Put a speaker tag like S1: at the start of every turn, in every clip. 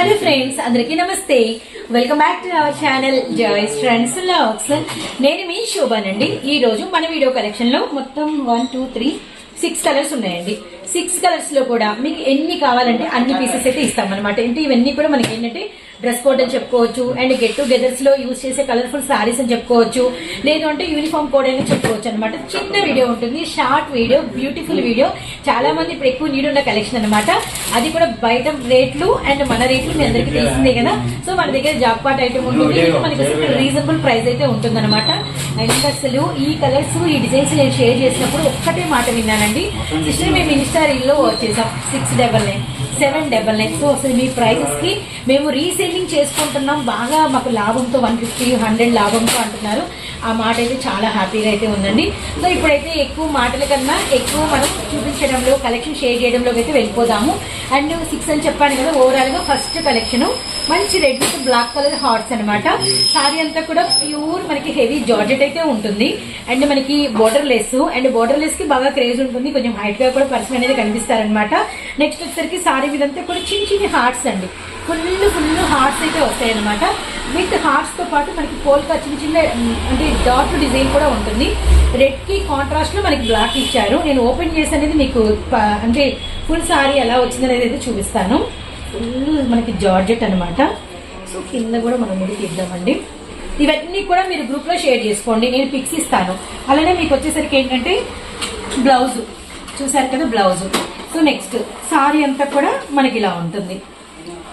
S1: Hello friends అందరికీ నమస్తే. Welcome back to our channel Joys friends lakhs నేను మీ శోభానండి. ఈ రోజు మన వీడియో కలెక్షన్లో మొత్తం one two three six colours ఉన్నాయండి. సిక్స్ కలర్స్లో కూడా మీకు ఎన్ని కావాలంటే అన్ని పీసెస్ అయితే ఇస్తాం అనమాట అంటే ఇవన్నీ కూడా మనకి ఏంటంటే డ్రెస్ కోడ్ అని చెప్పుకోవచ్చు. అండ్ గెట్ టుగెదర్స్లో యూస్ చేసే కలర్ఫుల్ సారీస్ అని చెప్పుకోవచ్చు. లేదు అంటే యూనిఫామ్ కోడ్ అని చెప్పుకోవచ్చు అనమాట చిన్న వీడియో ఉంటుంది. షార్ట్ వీడియో బ్యూటిఫుల్ వీడియో చాలా మంది ఇప్పుడు ఎక్కువ నీడ్ ఉన్న కలెక్షన్ అనమాట అది కూడా బయట రేట్లు అండ్ మన రేట్లు మీ అందరికీ తెలిసిందే కదా. సో మన దగ్గర జాబ్ పాట్ ఐటమ్ ఉంటుంది. మనకి రీజనబుల్ ప్రైస్ అయితే ఉంటుంది అనమాట అండ్ అసలు ఈ కలర్స్ ఈ డిజైన్స్ నేను షేర్ చేసినప్పుడు ఒక్కటే మాట విన్నానండి. సిస్టర్ మేము ఇన్స్టా రీల్లో వచ్చేసాం six double nine seven double nine so అసలు మీ ప్రైజెస్కి మేము రీసేలింగ్ చేసుకుంటున్నాం. బాగా మాకు లాభంతో వన్ ఫిఫ్టీ హండ్రెడ్ లాభంతో అంటున్నారు. ఆ మాట అయితే చాలా హ్యాపీగా అయితే ఉందండి. సో ఇప్పుడైతే ఎక్కువ మాటల కన్నా ఎక్కువ మనం చూపించడంలో కలెక్షన్ షేర్ చేయడంలోకి అయితే వెళ్ళిపోదాము. అండ్ సిక్స్ అని చెప్పాను కదా ఓవరాల్గా ఫస్ట్ కలెక్షన్ మంచి red with black colour hearts అనమాట సారీ అంతా కూడా ప్యూర్ మనకి హెవీ జార్జెట్ అయితే ఉంటుంది. అండ్ మనకి బోర్డర్ లెస్ అండ్ బోర్డర్ లెస్కి బాగా క్రేజ్ ఉంటుంది. కొంచెం హైట్గా కూడా పర్సన్ అనేది కనిపిస్తారనమాట నెక్స్ట్ వచ్చేసరికి సారీ మీదంతా కూడా చిన్న చిన్న హార్ట్స్ అండి. ఫుల్ ఫుల్ హార్ట్స్ అయితే వస్తాయి అనమాట విత్ హార్ట్స్తో పాటు మనకి పోల్కా చిన్న చిన్న అంటే డాట్ డిజైన్ కూడా ఉంటుంది. రెడ్కి కాంట్రాస్ట్లో మనకి బ్లాక్ ఇచ్చారు. నేను ఓపెన్ చేసి అనేది మీకు అంటే ఫుల్ సారీ ఎలా వచ్చిందనేది అయితే చూపిస్తాను. ఫుల్ మనకి జార్జెట్ అనమాట సో కింద కూడా మనం ముడి తీద్దామండి. ఇవన్నీ కూడా మీరు గ్రూప్లో షేర్ చేసుకోండి. నేను పిక్స్ ఇస్తాను. అలానే మీకు వచ్చేసరికి ఏంటంటే బ్లౌజు చూసారు కదా బ్లౌజు సో నెక్స్ట్ సారీ అంతా కూడా మనకి ఇలా ఉంటుంది.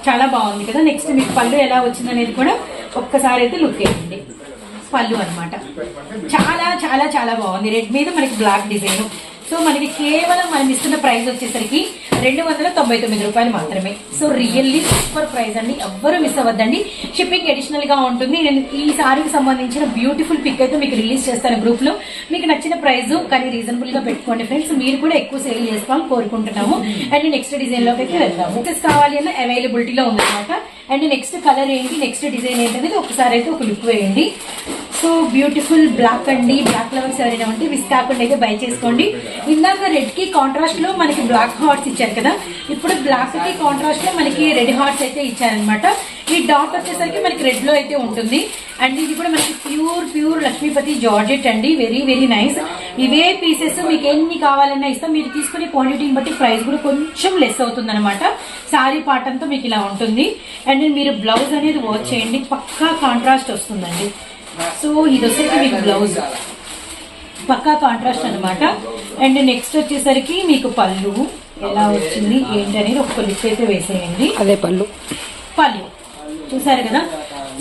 S1: చాలా బాగుంది కదా. నెక్స్ట్ మీకు పళ్ళు ఎలా వచ్చిందనేది కూడా ఒక్కసారి అయితే లుక్ వేయండి పళ్ళు అన్నమాట. చాలా చాలా చాలా బాగుంది. రెడ్ మీద మనకి బ్లాక్ డిజైన్ సో మనకి కేవలం మనం ఇస్తున్న ప్రైస్ వచ్చేసరికి రెండు వందల తొంభై తొమ్మిది రూపాయలు మాత్రమే. సో రియల్లీ సూపర్ ప్రైస్ అండి. ఎవ్వరూ మిస్ అవ్వద్దండి. షిప్పింగ్ అడిషనల్గా ఉంటుంది. నేను ఈ సారీకి సంబంధించిన బ్యూటిఫుల్ పిక్ అయితే మీకు రిలీజ్ చేస్తాను గ్రూప్లో మీకు నచ్చిన ప్రైస్ కానీ రీజనబుల్గా పెట్టుకోండి ఫ్రెండ్స్ మీరు కూడా ఎక్కువ సేల్ చేసుకోవాలని కోరుకుంటున్నాము. అండ్ నెక్స్ట్ డిజైన్లోకి అయితే వెళ్దాము. కావాలి అన్న అవైలబిలిటీలో ఉందన్నమాట. అండ్ నెక్స్ట్ కలర్ ఏంటి? నెక్స్ట్ డిజైన్ ఏంటి అనేది ఒకసారి అయితే ఒక లుక్ వేయండి. సో బ్యూటిఫుల్ బ్లాక్ అండి బ్లాక్ లవర్స్ ఎవరైనా ఉంటే మిస్ కాకుండా అయితే బై చేసుకోండి. ఇందాక రెడ్కి కాంట్రాస్ట్లో మనకి బ్లాక్ హార్ట్స్ ఇచ్చారు కదా ఇప్పుడు బ్లాక్కి కాంట్రాస్ట్లో మనకి రెడ్ హార్ట్స్ అయితే ఇచ్చారనమాట ఈ డాట్ వచ్చేసరికి మనకి రెడ్లో అయితే ఉంటుంది. అండ్ ఇది కూడా మనకి ప్యూర్ ప్యూర్ లక్ష్మీపతి జార్జెట్ అండి వెరీ వెరీ నైస్ ఇవే పీసెస్ మీకు ఎన్ని కావాలన్నా ఇస్తాం. మీరు తీసుకునే క్వాంటిటీని బట్టి ప్రైస్ కూడా కొంచెం లెస్ అవుతుంది అనమాట సారీ పాటంతో మీకు ఇలా ఉంటుంది. అండ్ మీరు బ్లౌజ్ అనేది వర్క్ చేయండి. పక్కా కాంట్రాస్ట్ వస్తుందండి. సో ఇది వచ్చేసరికి మీకు బ్లౌజ్ పక్కా కాంట్రాస్ట్ అన్నమాట. అండ్ నెక్స్ట్ వచ్చేసరికి మీకు పళ్ళు. ఎలా వచ్చింది ఏంటి అనేది ఒక లిస్ట్ అయితే వేసేయండి.
S2: అదే పళ్ళు.
S1: పళ్ళు. చూసారు కదా?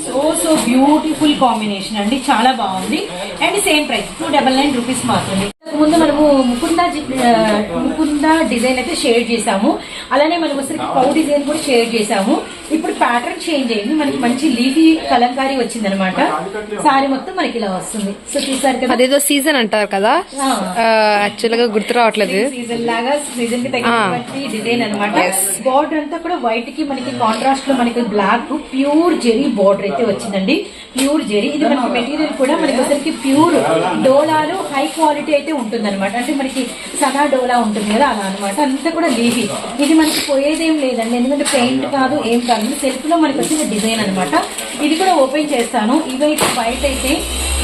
S1: సో సో బ్యూటిఫుల్ కాంబినేషన్ అండి. చాలా బాగుంది. And same price two double nine rupees మాత్రమే ముందు మనము ముకుంద ముకుంద డిజైన్ అయితే షేర్ చేసాము అలానే మనం వచ్చరికి పౌ డిజైన్ కూడా షేర్ చేసాము ఇప్పుడు ప్యాటర్న్ చేంజ్ అయింది. మనకి మంచి లీఫీ కలంకారీ వచ్చింది అనమాట సారీ మొత్తం మనకి ఇలా వస్తుంది. సో చూసారు కదా?
S2: అదేదో సీజన్ అంటారు కదా?
S1: ఆ.
S2: యాక్చువల్గా గుర్తు రావట్లేదు.
S1: సీజన్ లాగా సీజన్కి తగినటువంటి డిజైన్ అనమాట బార్డర్ అంతా కూడా వైట్కి మనకి కాంట్రాస్ట్లో మనకి బ్లాక్ ప్యూర్ జెరీ బార్డర్ అయితే వచ్చిందండి. ప్యూర్ జెరీ ఇది మనకి మెటీరియల్ కూడా మనకి వచ్చరికి ప్యూర్ డోలాలో హై క్వాలిటీ అయితే ఉంటుంది అనమాట అంటే మనకి సనా డోలా ఉంటుంది కదా అలా అనమాట అంతా కూడా లీవీ ఇది మనకి పోయేదేం లేదండి. ఎందుకంటే పెయింట్ కాదు ఏం కాదు. సెల్ఫ్లో మనకి వచ్చిన డిజైన్ అనమాట ఇది కూడా ఓపెన్ చేస్తాను. ఇవైతే బయట అయితే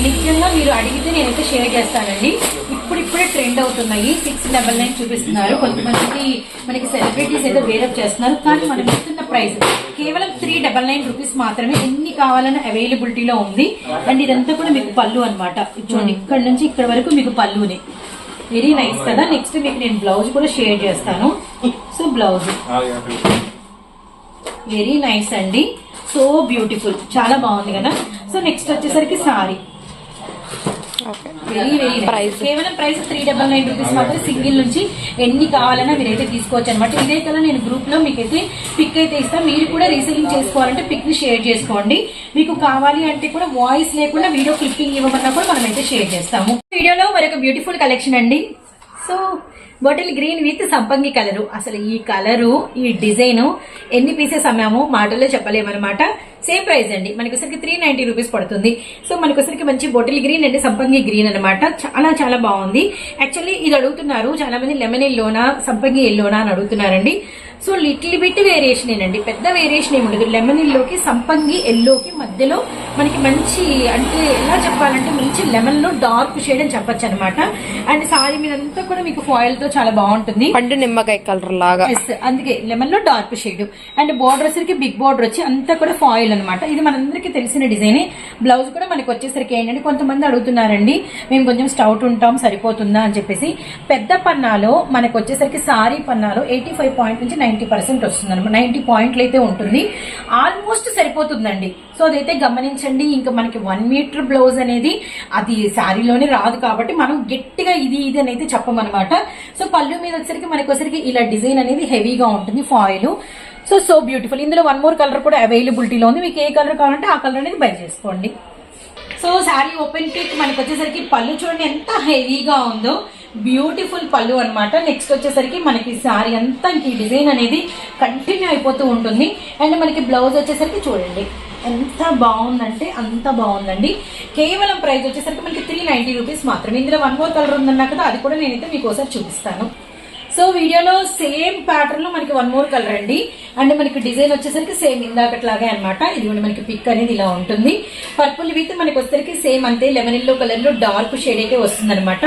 S1: నిజంగా మీరు అడిగితే నేనైతే షేర్ చేస్తానండి. ఇప్పుడు ఇప్పుడే ట్రెండ్ అవుతున్నాయి. సిక్స్ డబల్ నైన్ చూపిస్తున్నారు. కొంతమందికి మనకి సెలబ్రిటీస్ అయితే వేరప్ చేస్తున్నారు. కానీ మనం ఇస్తున్న ప్రైస్ కేవలం త్రీ డబల్ నైన్ రూపీస్ మాత్రమే ఎన్ని కావాలన్న అవైలబిలిటీలో ఉంది. అండ్ ఇదంతా కూడా మీకు పళ్ళు అనమాట చూడండి. ఇక్కడ నుంచి ఇక్కడ వరకు మీకు పళ్ళునే. వెరీ నైస్ కదా. నెక్స్ట్ మీకు నేను బ్లౌజ్ కూడా షేర్ చేస్తాను. So blouse. వెరీ నైస్ అండి. So beautiful. చాలా బాగుంది కదా. సో నెక్స్ట్ వచ్చేసరికి సారీ. Very very
S2: Price.
S1: కేవలం price three double nine rupees మాత్రం సింగిల్ నుంచి ఎన్ని కావాలన్నా మీరైతే తీసుకోవచ్చు అనమాట ఇదే కదా నేను గ్రూప్లో మీకైతే పిక్ అయితే ఇస్తాను మీరు కూడా రీసెలింగ్ చేసుకోవాలంటే పిక్ని షేర్ చేసుకోండి. మీకు కావాలి అంటే కూడా వాయిస్ లేకుండా వీడియో క్లిప్పింగ్ ఇవ్వమన్నా కూడా మనం అయితే షేర్ చేస్తాము. వీడియోలో మరొక బ్యూటిఫుల్ కలెక్షన్ అండి. సో బాటిల్ గ్రీన్ విత్ సంపంగి కలరు అసలు ఈ కలరు ఈ డిజైన్ ఎన్ని పీసెస్ అమ్మాము మాటల్లో చెప్పలేమన్నమాట. సేమ్ ప్రైస్ అండి. మనకొసరికి త్రీ నైన్టీ రూపీస్ పడుతుంది. సో మనకొసరికి మంచి బాటిల్ గ్రీన్ అండి సంపంగి గ్రీన్ అన్నమాట. చాలా చాలా బాగుంది. యాక్చువల్లీ ఇది అడుగుతున్నారు. చాలా మంది లెమన్ ఎల్లోనా సంపంగి ఎల్లోనా అని అడుగుతున్నారండి. సో లిటిల్ బిట్ వేరియేషన్ ఏనండి. పెద్ద వేరియేషన్ ఏమి ఉండదు లెమన్ ఎల్లోకి సంపంగి ఎల్లోకి మధ్యలో మనకి మంచి అంటే ఎలా చెప్పాలంటే మంచి లెమన్లో డార్క్ షేడ్ అని చెప్పొచ్చు అనమాట అండ్ సారీ మీద అంతా కూడా మీకు ఫాయిల్తో చాలా బాగుంటుంది.
S2: పండు నిమ్మకాయ కలర్ లాగా.
S1: అందుకే లెమన్లో డార్క్ షేడ్. అండ్ బార్డర్ వచ్చేసరికి బిగ్ బార్డర్ వచ్చి అంతా కూడా ఫాయిల్ అనమాట. ఇది మనందరికీ తెలిసిన డిజైన్. బ్లౌజ్ కూడా మనకి వచ్చేసరికి ఏంటంటే కొంతమంది అడుగుతున్నారండి మేము కొంచెం స్టౌట్ ఉంటాం సరిపోతుందా? అని చెప్పేసి. పెద్ద పన్నాలో మనకు వచ్చేసరికి sari పన్నాలో eighty five point ninety percent వస్తుంది అనమాట నైన్టీ పాయింట్లు అయితే ఉంటుంది. ఆల్మోస్ట్ సరిపోతుందండి. సో అదైతే గమనించండి. ఇంకా మనకి వన్ మీటర్ బ్లౌజ్ అనేది అది శారీలోనే రాదు కాబట్టి మనం గట్టిగా ఇది ఇది అని అయితే చెప్పమన్నమాట. సో పళ్ళు మీద వచ్చేసరికి మనకి ఇలా డిజైన్ అనేది హెవీగా ఉంటుంది ఫాయిల్. So so beautiful. ఇందులో వన్ మోర్ కలర్ కూడా అవైలబిలిటీలో ఉంది. మీకు ఏ కలర్ కావాలంటే ఆ కలర్ అనేది బై చేసుకోండి. సో శారీ ఓపెన్ పిక్ మనకి వచ్చేసరికి పళ్ళు చూడండి ఎంత హెవీగా ఉందో. బ్యూటిఫుల్ పళ్ళు అన్నమాట. నెక్స్ట్ వచ్చేసరికి మనకి శారీ అంతా ఇంక ఈ డిజైన్ అనేది కంటిన్యూ అయిపోతూ ఉంటుంది. అండ్ మనకి బ్లౌజ్ వచ్చేసరికి చూడండి ఎంత బాగుందంటే అంత బాగుందండి. కేవలం ప్రైస్ వచ్చేసరికి మనకి త్రీ నైంటీ రూపీస్ మాత్రమే. ఇందులో వన్ మోర్ కలర్ ఉందన్నా కదా అది కూడా నేనైతే మీకు ఒకసారి చూపిస్తాను. సో వీడియోలో సేమ్ ప్యాటర్న్లో మనకి వన్ మోర్ కలర్ అండి. అండ్ మనకి డిజైన్ వచ్చేసరికి సేమ్ ఇందాకట్లాగే అనమాట ఇది కూడా మనకి పిక్ అనేది ఇలా ఉంటుంది. పర్పుల్ విత్ మనకి వచ్చేసరికి సేమ్ అంతే. లెమన్ ఎల్లో కలర్లో డార్క్ షేడ్ అయితే వస్తుంది అనమాట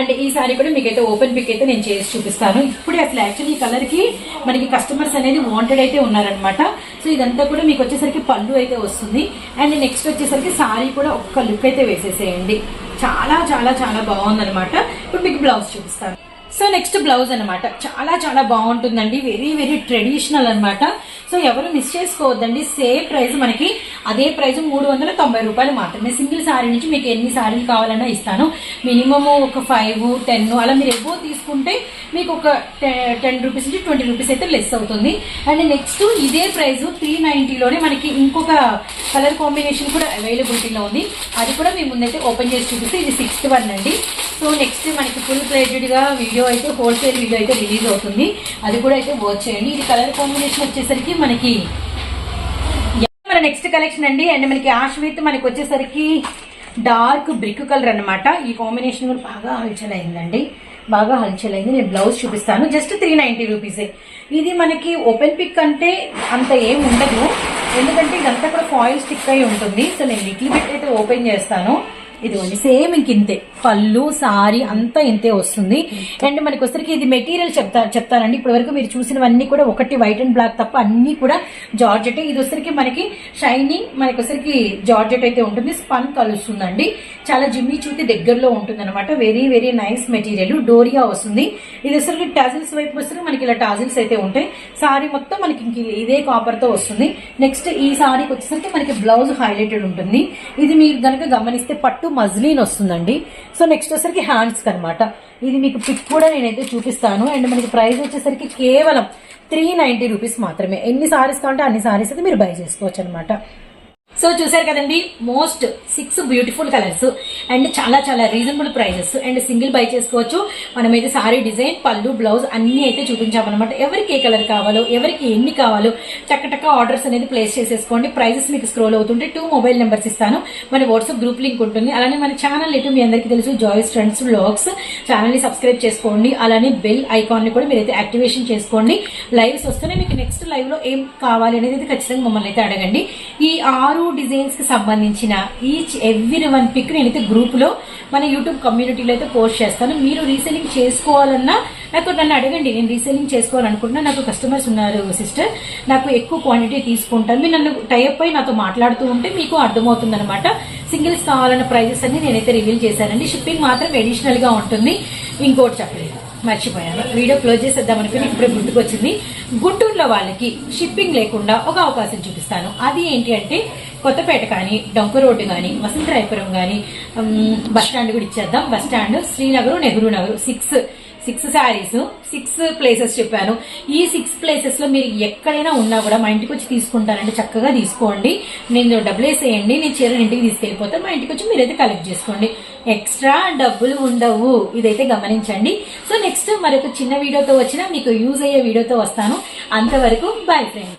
S1: అండ్ ఈ సారీ కూడా మీకైతే ఓపెన్ పిక్ అయితే నేను చేసి చూపిస్తాను. ఇప్పుడే అసలు యాక్చువల్లీ ఈ కలర్కి మనకి కస్టమర్స్ అనేది వాంటెడ్ అయితే ఉన్నారనమాట సో ఇదంతా కూడా మీకు వచ్చేసరికి పళ్ళు అయితే వస్తుంది. అండ్ నెక్స్ట్ వచ్చేసరికి సారీ కూడా ఒక్క లుక్ అయితే వేసేసేయండి. చాలా చాలా చాలా బాగుందనమాట ఇప్పుడు మీకు బ్లౌజ్ చూపిస్తాను. సో నెక్స్ట్ బ్లౌజ్ అనమాట చాలా చాలా బాగుంటుందండి. వెరీ వెరీ ట్రెడిషనల్ అనమాట సో ఎవరు మిస్ చేసుకోవద్దండి. సేమ్ ప్రైస్ మనకి అదే ప్రైస్ మూడు వందల తొంభై రూపాయలు మాత్రమే. సింగిల్ సారీ నుంచి మీకు ఎన్ని సారీలు కావాలన్నా ఇస్తాను. మినిమమ్ ఒక ఫైవ్ టెన్ అలా మీరు ఎక్కువ తీసుకుంటే మీకు ఒక టెన్ రూపీస్ నుంచి ట్వంటీ రూపీస్ అయితే లెస్ అవుతుంది. అండ్ నెక్స్ట్ ఇదే ప్రైస్ త్రీ నైంటీలోనే మనకి ఇంకొక కలర్ కాంబినేషన్ కూడా అవైలబిలిటీలో ఉంది. అది కూడా మీ ముందైతే ఓపెన్ చేసి చూపిస్తే ఇది సిక్స్త్ వన్ అండి. సో నెక్స్ట్ మనకి ఫుల్ ప్లేటెడ్గా వీడియో అయితే హోల్సేల్ వీడియో అయితే రిలీజ్ అవుతుంది. అది కూడా అయితే వాచ్ చేయండి. ఇది కలర్ కాంబినేషన్ వచ్చేసరికి మనకి మన నెక్స్ట్ కలెక్షన్ అండి. అండ్ మనకి యాష్ విత్ మనకి వచ్చేసరికి డార్క్ బ్రిక్ కలర్ అనమాట ఈ కాంబినేషన్ కూడా బాగా హల్చల్ అయిందండి. బాగా హల్చల్ అయింది. నేను బ్లౌజ్ చూపిస్తాను. జస్ట్ త్రీ నైంటీ రూపీసే ఇది మనకి ఓపెన్ పిక్ అంటే అంత ఏం ఉండదు. ఎందుకంటే ఇదంతా కూడా ఫాయిల్ స్టిక్ అయి ఉంటుంది. సో నేను లిటిల్ బిట్ అయితే ఓపెన్ చేస్తాను. ఇదిగోండి సేమ్ ఇంక ఇంతే. పళ్ళు సారీ అంతా ఇంతే వస్తుంది. అండ్ మనకి వచ్చరికి ఇది మెటీరియల్ చెప్తా చెప్తానండి. ఇప్పటి వరకు మీరు చూసినవన్నీ కూడా ఒకటి వైట్ అండ్ బ్లాక్ తప్ప అన్ని కూడా జార్జెట్. ఇది వచ్చరికి మనకి షైనింగ్ మనకి వచ్చరికి జార్జెట్ అయితే ఉంటుంది. స్పన్ కలుస్తుందండి. చాలా జిమ్మి చూతి దగ్గరలో ఉంటుంది అనమాట వెరీ వెరీ నైస్ మెటీరియల్. డోరియా వస్తుంది. ఇది వచ్చరికి టాజిల్స్ వైపు వస్తే మనకి ఇలా టాజిల్స్ అయితే ఉంటాయి. సారీ మొత్తం మనకి ఇదే కాపర్తో వస్తుంది. నెక్స్ట్ ఈ సారీకి వచ్చేసరికి మనకి బ్లౌజ్ హైలైటెడ్ ఉంటుంది. ఇది మీరు గనక గమనిస్తే పట్టు మజ్లీన్ వస్తుందండి. సో నెక్స్ట్ వచ్చేసరికి హ్యాండ్స్ అనమాట ఇది మీకు పిక్ కూడా నేనైతే చూపిస్తాను. అండ్ మనకి ప్రైస్ వచ్చేసరికి కేవలం త్రీ నైన్టీ రూపీస్ మాత్రమే. ఎన్ని సారీస్ కావాలంటే అన్ని సారీస్ అయితే మీరు బై చేసుకోవచ్చు అనమాట సో చూసారు కదండి most six beautiful colours and చాలా చాలా reasonable prices and single buy చేసుకోవచ్చు. మనమైతే సారీ డిజైన్ పళ్ళు బ్లౌజ్ అన్ని అయితే చూపించామన్నమాట. ఎవరికి ఏ కలర్ కావాలో ఎవరికి ఎన్ని కావాలో చక్కటక్క ఆర్డర్స్ అనేది ప్లేస్ చేసేసుకోండి. ప్రైజెస్ మీకు స్క్రోల్ అవుతుంటే టూ మొబైల్ నెంబర్స్ ఇస్తాను. మన వాట్సాప్ గ్రూప్ లింక్ ఉంటుంది. అలానే మన ఛానల్ అయితే మీ అందరికీ తెలుసు జాయిస్ ఫ్రెండ్స్ బ్లాగ్స్ ఛానల్ని సబ్స్క్రైబ్ చేసుకోండి. అలానే బెల్ ఐకాన్ని కూడా మీరైతే యాక్టివేషన్ చేసుకోండి. లైవ్స్ వస్తేనే మీకు నెక్స్ట్ లైవ్లో ఏం కావాలి అనేది ఖచ్చితంగా మమ్మల్ని అయితే అడగండి. ఈ ఆరు డిజైన్స్కి సంబంధించిన ఈచ్ ఎవ్రీ వన్ పిక్ నేనైతే గ్రూప్లో మన యూట్యూబ్ కమ్యూనిటీలో అయితే పోస్ట్ చేస్తాను. మీరు రీసెల్లింగ్ చేసుకోవాలన్నా నాకు నన్ను అడగండి. నేను రీసెల్లింగ్ చేసుకోవాలనుకుంటున్నా. నాకు కస్టమర్స్ ఉన్నారు సిస్టర్ నాకు ఎక్కువ క్వాంటిటీ తీసుకుంటాను మీరు నన్ను టైప్ అయి నాతో మాట్లాడుతూ ఉంటే మీకు అర్థమవుతుంది అనమాట సింగిల్స్ కావాలన్న ప్రైజెస్ అన్ని నేనైతే రివీల్ చేశానండి. షిప్పింగ్ మాత్రం అడిషనల్గా ఉంటుంది. ఇంకోటి చెప్పలేదు మర్చిపోయాను. వీడియో క్లోజ్ చేసేద్దాం అనుకుని ఇప్పుడే గుర్తుకొచ్చింది. గుంటూరులో వాళ్ళకి షిప్పింగ్ లేకుండా ఒక అవకాశం చూపిస్తాను. అది ఏంటి అంటే కొత్తపేట కానీ డొంక రోడ్డు కానీ వసంతరాయపురం కానీ బస్ స్టాండ్ కూడా ఇచ్చేద్దాం. Bus stand Srinagar Nehru Nagar six six saris six places చెప్పాను. ఈ సిక్స్ ప్లేసెస్లో మీరు ఎక్కడైనా ఉన్నా కూడా మా ఇంటికి వచ్చి తీసుకుంటానంటే చక్కగా తీసుకోండి. నేను డబ్బులు వేసేయండి. నేను చీరని ఇంటికి తీసుకెళ్ళిపోతాను మా ఇంటికి వచ్చి మీరైతే కలెక్ట్ చేసుకోండి. ఎక్స్ట్రా డబ్బులు ఉండవు. ఇదైతే గమనించండి. సో నెక్స్ట్ మరొక చిన్న వీడియోతో వచ్చినా మీకు యూజ్ అయ్యే వీడియోతో వస్తాను. అంతవరకు బాయ్ ఫ్రెండ్స్